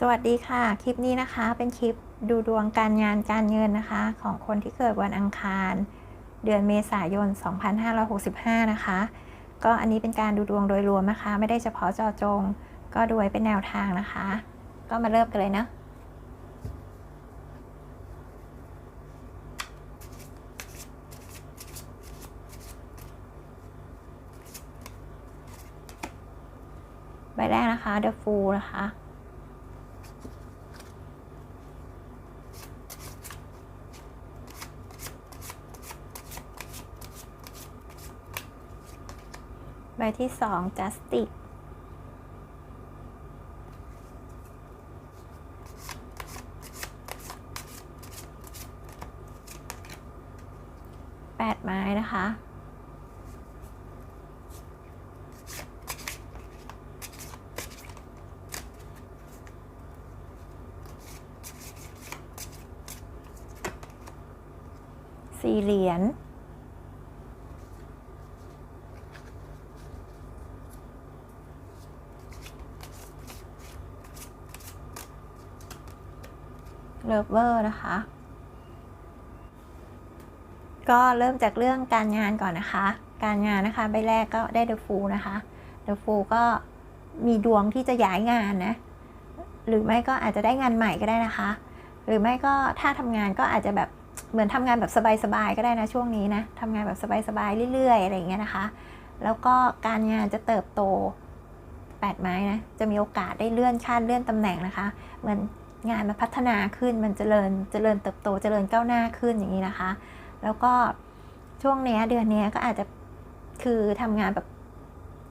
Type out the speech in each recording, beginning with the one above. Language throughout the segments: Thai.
สวัสดีค่ะ คลิปนี้นะคะ เป็นคลิปดูดวงการงานการเงินนะคะ ของคนที่เกิดวันอังคาร เดือนเมษายน 2565 นะคะ ก็อันนี้เป็นการดูดวงโดยรวมนะคะ ไม่ได้เฉพาะเจาะจง ก็ดูไว้เป็นแนวทางนะคะ ก็มาเริ่มกันเลยนะใบแรกนะคะ The Fool นะคะ ใบที่สอง Justice แปดไม้นะคะ สี่เหรียญ เลิฟเวอร์นะคะ ก็เริ่มจากเรื่องการงานก่อนนะคะ การงานนะคะใบแรกก็ได้เดอะฟูนะคะเดอะฟูก็มีดวงที่จะย้ายงานนะ หรือไม่ก็อาจจะได้งานใหม่ก็ได้นะคะ หรือไม่ก็ถ้าทำงานก็อาจจะแบบเหมือนทำงานแบบสบายๆก็ได้นะช่วงนี้นะทำงานแบบสบายๆเรื่อยๆอะไรอย่างเงี้ยนะคะ แล้วก็การงานจะเติบโตแปดไม้นะ จะมีโอกาสได้เลื่อนขั้นเลื่อนตำแหน่งนะคะ เหมือน งานมันพัฒนาขึ้นมันเจริญเจริญเติบโตเจริญก้าวหน้าขึ้นอย่างนี้นะคะ แล้วก็ช่วงเนี้ยเดือนเนี้ยก็อาจจะคือทำงานแบบ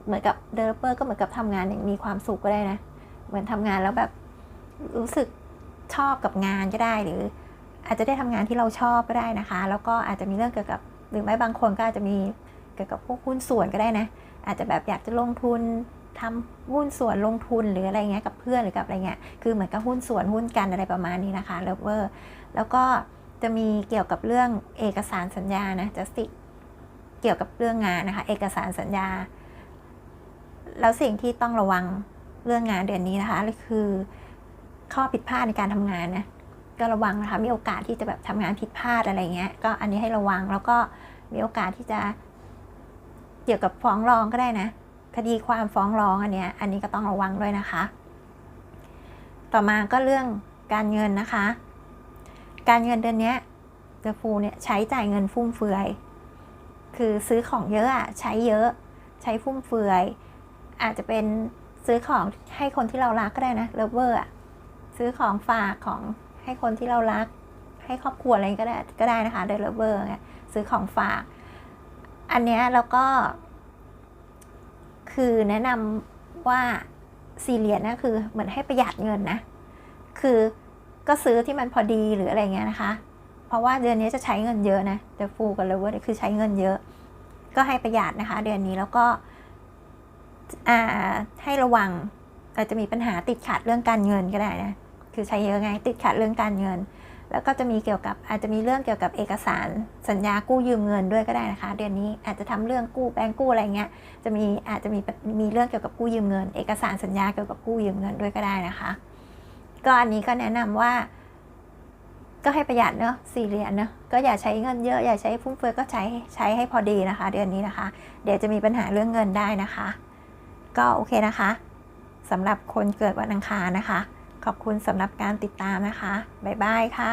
เหมือนกับเดเวลอปเปอร์ก็เหมือนกับทำงานอย่างมีความสุขก็ได้นะ เหมือนทำงานแล้วแบบรู้สึกชอบกับงานก็ได้หรือ อาจจะได้ทำงานที่เราชอบก็ได้นะคะ แล้วก็อาจจะมีเรื่องเกี่ยวกับ หรือไม่บางคนก็อาจจะมีเกี่ยวกับพวกหุ้นส่วนก็ได้นะ อาจจะแบบอยากจะลงทุน ทำหุ้นส่วนลงทุนหรืออะไรเงี้ยกับเพื่อนหรือกับอะไรเงี้ยคือเหมือนกับหุ้นส่วนหุ้นกันอะไรประมาณนี้นะคะเลเวอร์แล้วก็จะมีเกี่ยวกับเรื่องเอกสารสัญญานะจัสติเกี่ยวกับเรื่องงานนะคะ เอกสารสัญญา แล้วสิ่งที่ต้องระวังเรื่องงานเดือนนี้นะคะก็คือข้อผิดพลาดในการทำงานนะก็ระวังนะคะมีโอกาสที่จะแบบทำงานผิดพลาดอะไรเงี้ยก็อันนี้ให้ระวังแล้วก็มีโอกาสที่จะเกี่ยวกับฟ้องร้องก็ได้นะ คดีความฟ้องร้องอันเนี้ยอันนี้ก็ต้องระวังด้วยนะคะ ต่อมาก็เรื่องการเงินนะคะ การเงินเดือนนี้เดฟูเนี่ยใช้จ่ายเงินฟุ่มเฟือย คือซื้อของเยอะอะใช้เยอะ ใช้ฟุ่มเฟือย อาจจะเป็นซื้อของให้คนที่เรารักก็ได้นะเลเวอร์อะซื้อของฝากของให้คนที่เรารัก ให้ครอบครัวอะไรก็ได้ก็ได้นะคะเดลเวอร์เนี่ยซื้อของฝาก อันเนี้ยแล้วก็ คือแนะนำว่าสี่เหรียญนะคือเหมือนให้ประหยัดเงินนะ คือก็ซื้อที่มันพอดีหรืออะไรเงี้ยนะคะ เพราะว่าเดือนนี้จะใช้เงินเยอะนะเดฟูกันเลยว่าคือใช้เงินเยอะ ก็ให้ประหยัดนะคะ เดือนนี้แล้วก็อ่าให้ระวังอาจจะมีปัญหาติดขัดเรื่องการเงินก็ได้นะ คือใช้เยอะไงติดขัดเรื่องการเงิน แล้วก็จะมีเกี่ยวกับอาจจะมีเรื่องเกี่ยวกับเอกสารสัญญากู้ยืมเงินด้วยก็ได้นะคะ เดือนนี้อาจจะทำเรื่องกู้แบงกู้อะไรเงี้ยจะมีอาจจะมีมีเรื่องเกี่ยวกับกู้ยืมเงิน เอกสารสัญญาเกี่ยวกับกู้ยืมเงินด้วยก็ได้นะคะ ก็อันนี้ก็แนะนำว่า ก็ให้ประหยัดเนอะสี่เหรียญเนอะก็อย่าใช้เงินเยอะอย่าใช้ฟุ่มเฟือยก็ใช้ใช้ให้พอดีนะคะ เดือนนี้นะคะ เดี๋ยวจะมีปัญหาเรื่องเงินได้นะคะ ก็โอเคนะคะสำหรับคนเกิดวันอังคารนะคะ ขอบคุณสำหรับการติดตามนะคะ บ๊ายบายค่ะ